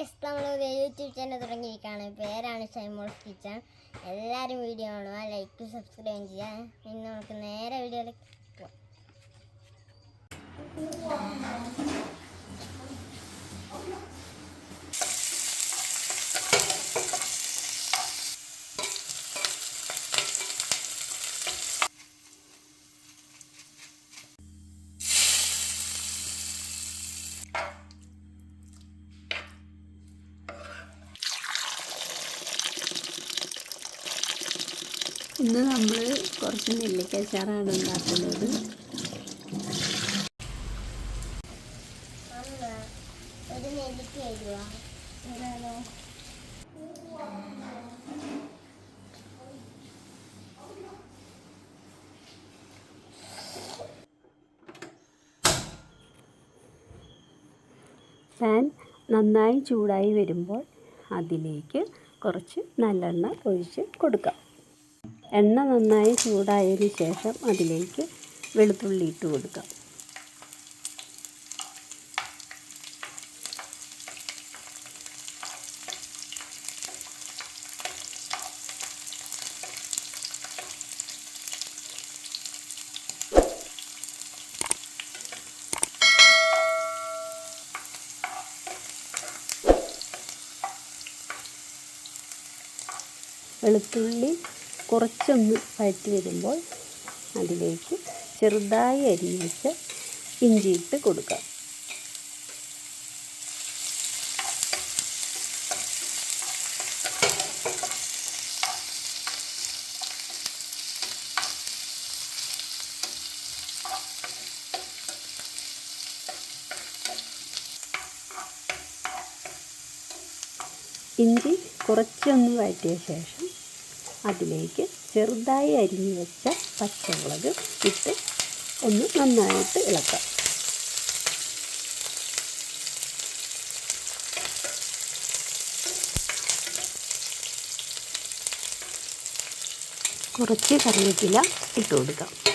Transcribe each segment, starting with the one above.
Guys നമ്മൾ YouTube channel തുടങ്ങിയിരിക്കുകയാണ്. പേരാണ് ഷൈമോൾസ് കിച്ചൺ. എല്ലാവരും വീഡിയോ കാണുക ലൈക്ക് സബ്സ്ക്രൈബ് ചെയ്യുക. ഇനി നമുക്ക് നേരെ വീഡിയോയിലേക്ക് പോവാം. ഇന്ന് നമ്മൾ കുറച്ച് നെല്ലിക്കച്ചാറാണ് ഉണ്ടാക്കുന്നത്. പാൻ നന്നായി ചൂടായി വരുമ്പോൾ അതിലേക്ക് കുറച്ച് നല്ലെണ്ണ ഒഴിച്ച് കൊടുക്കാം. എണ്ണ നന്നായി ചൂടായതിന് ശേഷം അതിലേക്ക് വെളുത്തുള്ളി ഇട്ട് കൊടുക്കാം. വെളുത്തുള്ളി കുറച്ചൊന്ന് വഴറ്റി വരുമ്പോൾ അതിലേക്ക് ചെറുതായി അരി വെച്ച് ഇഞ്ചിയിട്ട് കൊടുക്കാം ഇഞ്ചി കുറച്ചൊന്ന് വഴറ്റിയ ശേഷം അതിലേക്ക് ചെറുതായി അരിഞ്ഞു വെച്ച പച്ചമുളക് ഇട്ട് ഒന്ന് നന്നായിട്ട് ഇളക്കാം. കുറച്ച് കറിവേപ്പില ഇട്ട് കൊടുക്കാം.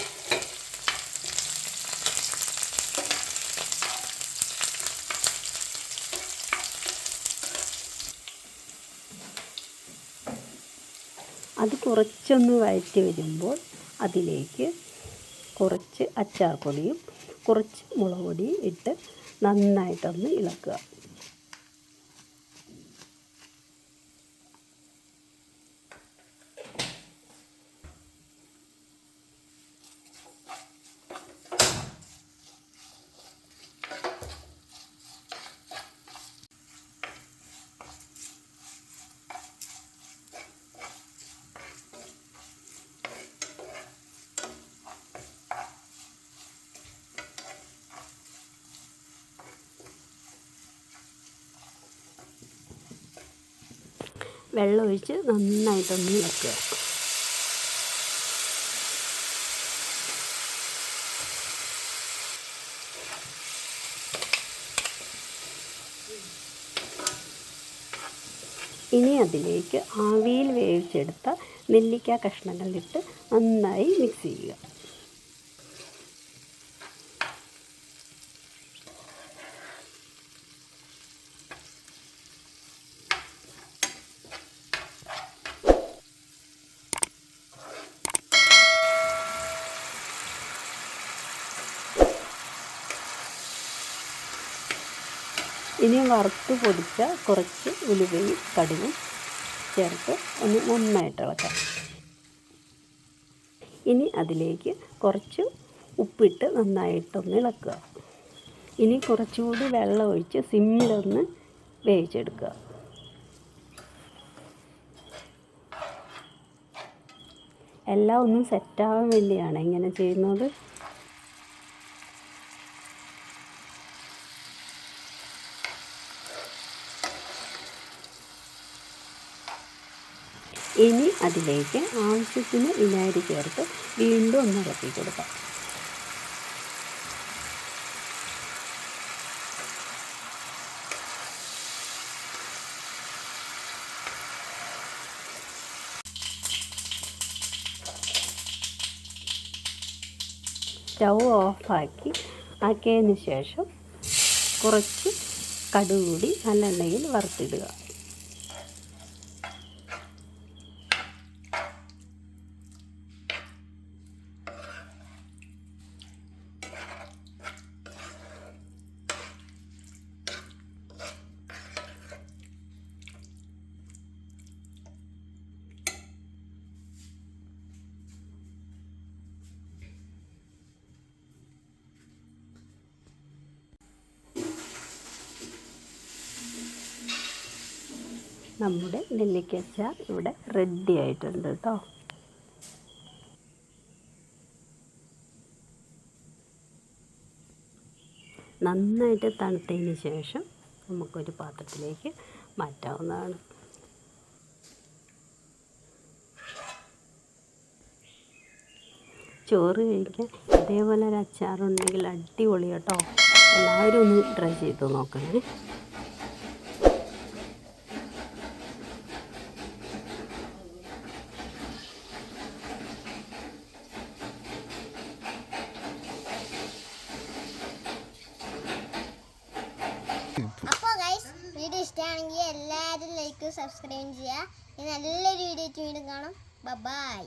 അത് കുറച്ചൊന്ന് വഴറ്റി വരുമ്പോൾ അതിലേക്ക് കുറച്ച് അച്ചാർ പൊടിയും കുറച്ച് മുളക് പൊടിയും ഇട്ട് നന്നായിട്ടൊന്ന് ഇളക്കുക. വെള്ളം ഒഴിച്ച് നന്നായിട്ടൊന്ന് ഇളക്കുക ഇനി അതിലേക്ക് ആവിയിൽ വേവിച്ചെടുത്ത നെല്ലിക്ക കഷ്ണങ്ങളിട്ട് നന്നായി മിക്സ് ചെയ്യുക. ഇനി വറുത്ത് പൊടിച്ച കുറച്ച് ഉലുവയും കടുകും ചേർത്ത് ഒന്ന് നന്നായിട്ട് ഇളക്കാം. ഇനി അതിലേക്ക് കുറച്ച് ഉപ്പിട്ട് നന്നായിട്ടൊന്ന് ഇളക്കുക. ഇനി കുറച്ചുകൂടി വെള്ളം ഒഴിച്ച് സിമ്മിലൊന്ന് വേവിച്ചെടുക്കുക. എല്ലാം ഒന്നും സെറ്റാവാൻ വേണ്ടിയാണ് ഇങ്ങനെ ചെയ്യുന്നത്. ഇനി അതിലേക്ക് ആവശ്യത്തിന് വിനാഗിരി ചേർത്ത് വീണ്ടും ഒന്ന് ഇളക്കി കൊടുക്കാം. സ്റ്റൗ ഓഫാക്കി ആക്കിയതിന് ശേഷം കുറച്ച് കടുകൂടി കൂടി നല്ലെണ്ണയിൽ വറുത്തിടുക. നമ്മുടെ നെല്ലിക്കച്ചാർ ഇവിടെ റെഡി ആയിട്ടുണ്ട് കേട്ടോ നന്നായിട്ട് തണുത്തതിന് ശേഷം നമുക്കൊരു പാത്രത്തിലേക്ക് മാറ്റാവുന്നതാണ്. ചോറ് കഴിക്കാൻ ഇതേപോലെ ഒരു അച്ചാറുണ്ടെങ്കിൽ അടിപൊളി കേട്ടോ എല്ലാവരും ഒന്ന് ട്രൈ ചെയ്ത് നോക്കണേ അപ്പോൾ ഗൈസ് വീഡിയോ ഇഷ്ടമാണെങ്കിൽ എല്ലാവരും ലൈക്ക് സബ്സ്ക്രൈബ് ചെയ്യുക നല്ലൊരു വീഡിയോ വീണ്ടും കാണാം. ബൈ